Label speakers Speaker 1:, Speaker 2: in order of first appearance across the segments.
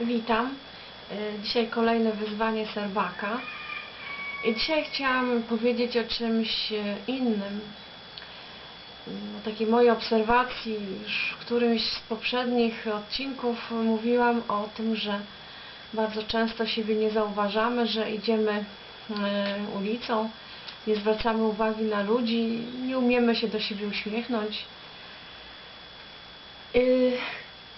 Speaker 1: Witam. E, Dzisiaj kolejne wyzwanie serbaka. I dzisiaj chciałam powiedzieć o czymś e, innym. O takiej mojej obserwacji, już w którymś z poprzednich odcinków mówiłam o tym, że bardzo często siebie nie zauważamy, że idziemy e, ulicą, nie zwracamy uwagi na ludzi, nie umiemy się do siebie uśmiechnąć.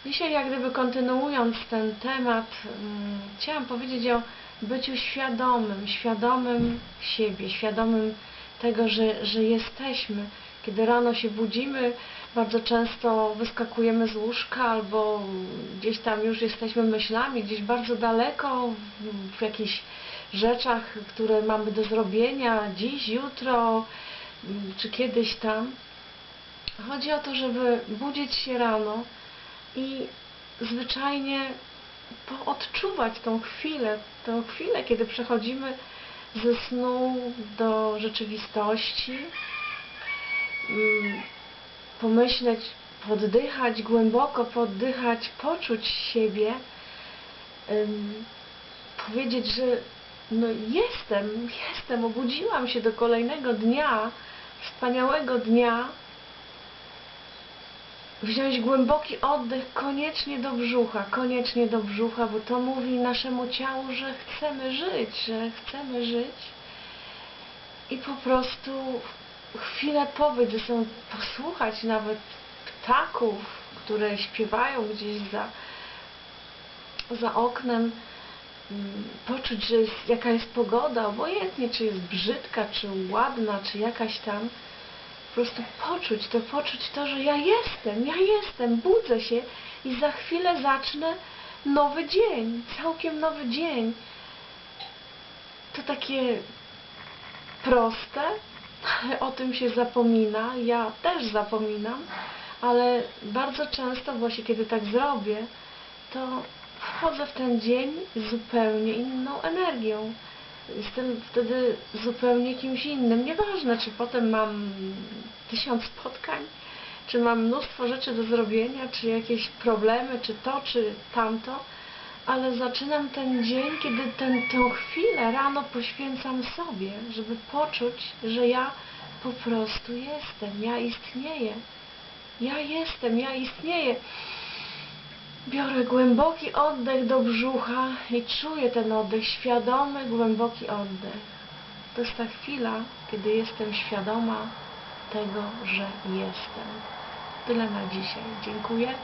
Speaker 1: Dzisiaj jak gdyby kontynuując ten temat, mm, chciałam powiedzieć o byciu świadomym, świadomym siebie, świadomym tego, że, że jesteśmy. Kiedy rano się budzimy, bardzo często wyskakujemy z łóżka albo gdzieś tam już jesteśmy myślami, gdzieś bardzo daleko w, w jakichś rzeczach, które mamy do zrobienia dziś, jutro mm, czy kiedyś tam. Chodzi o to, żeby budzić się rano i zwyczajnie odczuwać tą chwilę, tą chwilę, kiedy przechodzimy ze snu do rzeczywistości, Mm, pomyśleć, poddychać, głęboko poddychać, poczuć siebie, powiedzieć, że no jestem, jestem, obudziłam się do kolejnego dnia, wspaniałego dnia, wziąć głęboki oddech koniecznie do brzucha, koniecznie do brzucha, bo to mówi naszemu ciału, że chcemy żyć, że chcemy żyć. I po prostu chwilę pobyć ze posłuchać nawet ptaków, które śpiewają gdzieś za, za oknem, mm, poczuć, że jest, jaka jest pogoda, obojętnie czy jest brzydka, czy ładna, czy jakaś tam, prostu poczuć to, poczuć to, że ja jestem, ja jestem, budzę się i za chwilę zacznę nowy dzień, całkiem nowy dzień. To takie proste, o tym się zapomina, ja też zapominam, ale bardzo często właśnie kiedy tak zrobię, to wchodzę w ten dzień zupełnie inną energią. Jestem wtedy zupełnie kimś innym. Nieważne, czy potem mam tysiąc spotkań, czy mam mnóstwo rzeczy do zrobienia, czy jakieś problemy, czy to, czy tamto, ale zaczynam ten dzień, kiedy ten, tę chwilę rano poświęcam sobie, żeby poczuć, że ja po prostu jestem, ja istnieję. Ja jestem, ja istnieję. Biorę głęboki oddech do brzucha i czuję ten oddech, świadomy, głęboki oddech. To jest ta chwila, kiedy jestem świadoma tego, że jestem. Tyle na dzisiaj. Dziękuję.